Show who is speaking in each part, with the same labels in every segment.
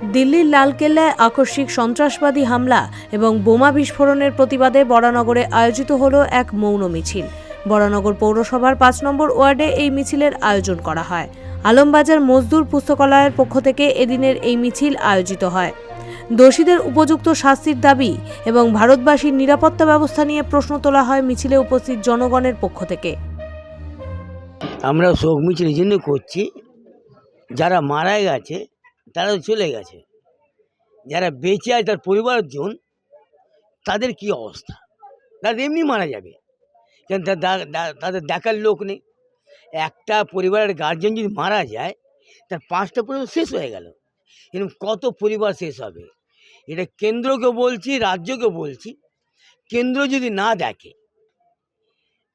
Speaker 1: দিল্লির লালকেল্লায় আকস্মিক সন্ত্রাসবাদী হামলা এবং বোমা বিস্ফোরণের প্রতিবাদে বরানগরে আয়োজিত হল এক মৌন মিছিল। বরানগর পৌরসভার পাঁচ নম্বর ওয়ার্ডে এই মিছিলের আয়োজন করা হয়। আলমবাজার মজদুর পুস্তকালয়ের পক্ষ থেকে এদিনের এই মিছিল আয়োজিত হয়। দোষীদের উপযুক্ত শাস্তির দাবি এবং ভারতবাসীর নিরাপত্তা ব্যবস্থা নিয়ে প্রশ্ন তোলা হয় মিছিলে উপস্থিত জনগণের পক্ষ থেকে।
Speaker 2: আমরা শোক মিছিল এই জন্য করছি, যারা মারা গেছে তারা চলে গেছে। যারা বেঁচে আছে তার পরিবারজন তাদের কি অবস্থা? তারা এমনি মারা যাবে। কেন তাদের দেখার লোক নেই। একটা পরিবারের গার্জেন যদি মারা যায়, তার পাঁচটা পরিবার শেষ হয়ে গেল। এরকম কত পরিবার শেষ হবে? এটা কেন্দ্রকে বলছি, রাজ্যকে বলছি। কেন্দ্র যদি না দেখে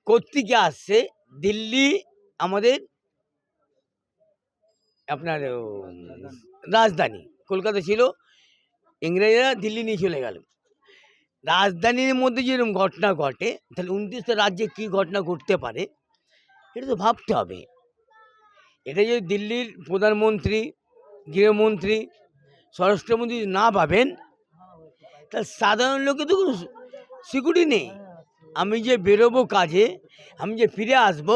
Speaker 2: কোত্থেকে আসছে, দিল্লি আমাদের আপনার রাজধানী। কলকাতা ছিল, ইংরেজরা দিল্লি নিয়ে চলে গেল। রাজধানীর মধ্যে যেরকম ঘটনা ঘটে, তাহলে উনত্রিশটা রাজ্যে কী ঘটনা ঘটতে পারে, এটা তো ভাবতে হবে। এটা যদি দিল্লির প্রধানমন্ত্রী, গৃহমন্ত্রী, স্বরাষ্ট্রমন্ত্রী না ভাবেন, তাহলে সাধারণ লোকে তো কোনো সিকিউরিটি নেই। আমি যে বেরোবো কাজে, আমি যে ফিরে আসব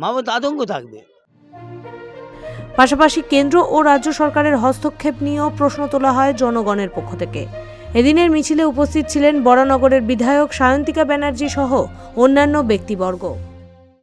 Speaker 2: মা বাবা আতঙ্ক থাকবে।
Speaker 1: পাশাপাশি কেন্দ্র ও রাজ্য সরকারের হস্তক্ষেপ নিয়েও প্রশ্ন তোলা হয় জনগণের পক্ষ থেকে। এদিনের মিছিলে উপস্থিত ছিলেন বরানগরের বিধায়ক সায়ন্তিকা ব্যানার্জি সহ অন্যান্য ব্যক্তিবর্গ।